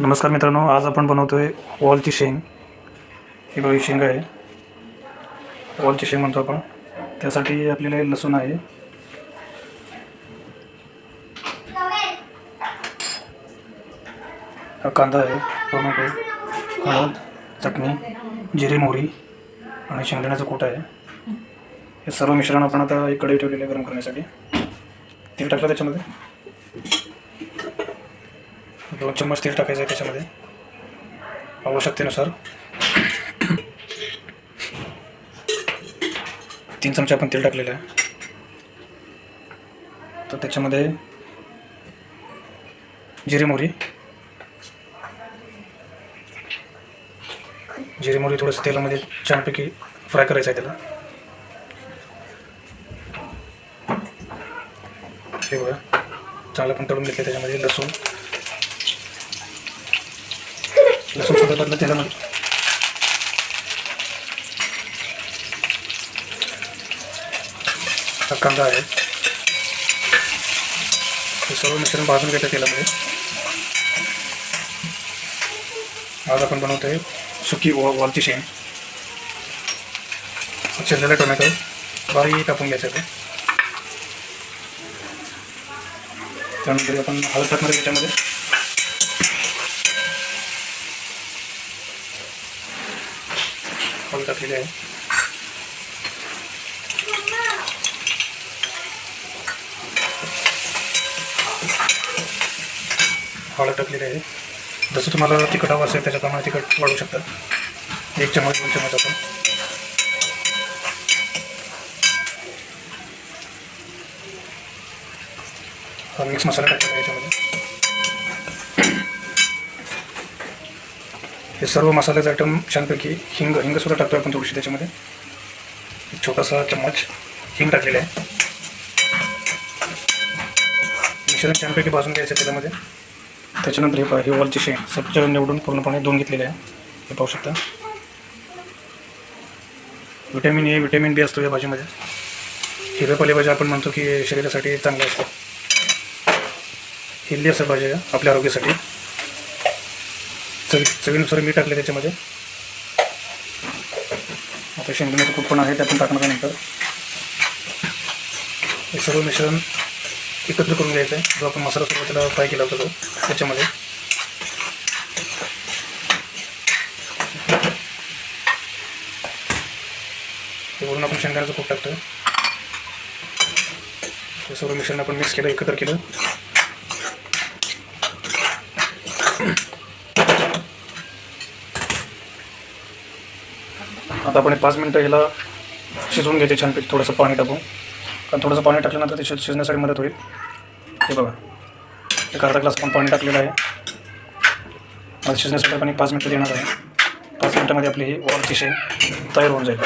नमस्कार मित्रांनो आज आपण बनवतो आहे वॉलची शेंग. ही बघा शेंग आहे. वॉलची शेंग म्हणतो आपण. त्यासाठी आपल्याला लसूण आहे. हा कांदा आहे टोमॅटो हळद चटणी जिरे मोहरी आणि शेंगदाण्याचं कोट आहे. हे सर्व मिश्रण आपण आता एक कढई ठेवलेलं आहे गरम करण्यासाठी. तेल टाकलं त्याच्यामध्ये. दोन चम्मच तेल टाकायचं आहे त्याच्यामध्ये. आवश्यकतेनुसार तीन चमचे आपण तेल टाकलेलं आहे. तर त्याच्यामध्ये जिरे मोहरी. जिरे मोहरी थोडंसं तेलामध्ये छानपैकी फ्राय करायचं आहे त्याला. हे बघा चांगलं पण तळून घेतलं त्याच्यामध्ये लसूण. लसूण सुद्धा टाकलं त्याच्यामध्ये हा कांदा आहे. हे सर्व मिश्रण भाजून घेतं तेलामध्ये. आज आपण बनवतो आहे सुकी वा वालची शेंग. चिरलेला टोमॅटो. बारीक कापून घ्यायचं ते. त्यानंतर आपण हळद टाकणार आहे त्याच्यामध्ये. टाकलेली आहे. हळद टाकलेली आहे. जसं तुम्हाला तिखट हवं असेल त्याच्याप्रमाणे तिखट वाढवू शकता. एक चमच दोन चमच आपण. मिक्स मसाला टाकलेला आहे याच्यामध्ये. हे सर्व मसाल्याचे आयटम छानपैकी हिंग हिंगसुद्धा टाकतो आपण थोडीशी त्याच्यामध्ये. एक छोटासा चम्मच हिंग टाकलेला आहे. मिश्रण छानपैकी भाजून घ्यायचं त्याच्यामध्ये. त्याच्यानंतर हे पहा हे वॉलची शेंग स्वच्छ निवडून पूर्णपणे दोन घेतलेले आहे. हे पाहू शकता. विटॅमिन ए विटॅमिन बी असतो या भाजीमध्ये. हिरव्या पालेभाज्या आपण म्हणतो की शरीरासाठी चांगल्या असतात. हेल्दी असं भाज्या आपल्या आरोग्यासाठी. चवी चवीनुसार मीठ टाकले त्याच्यामध्ये. आता शेंगदाण्याचं कूट पण आहे ते आपण टाकणार नंतर. हे सर्व मिश्रण एकत्र करून घ्यायचं आहे. जो आपण मसाला सुरुवातीला फ्राय केला होता तो त्याच्यामध्ये. वरून आपण शेंगदाण्याचं कूट टाकतोय. हे सर्व मिश्रण आपण मिक्स केलं एकत्र केलं. आता आपण पाच मिनटं ह्याला शिजवून घ्यायचे छानपैकी थोडंसं पाणी टाकून. कारण थोडंसं पाणी टाकल्यानंतर ते शिज शिजण्यासाठी मदत होईल. हे बघा. एक अर्धा ग्लास आपण पाणी टाकलेलं आहे. मला शिजण्यासाठी आपण एक पाच मिनटं देणार आहे. पाच मिनटामध्ये आपली ही वॉलची शेंग तयार होऊन जाईल.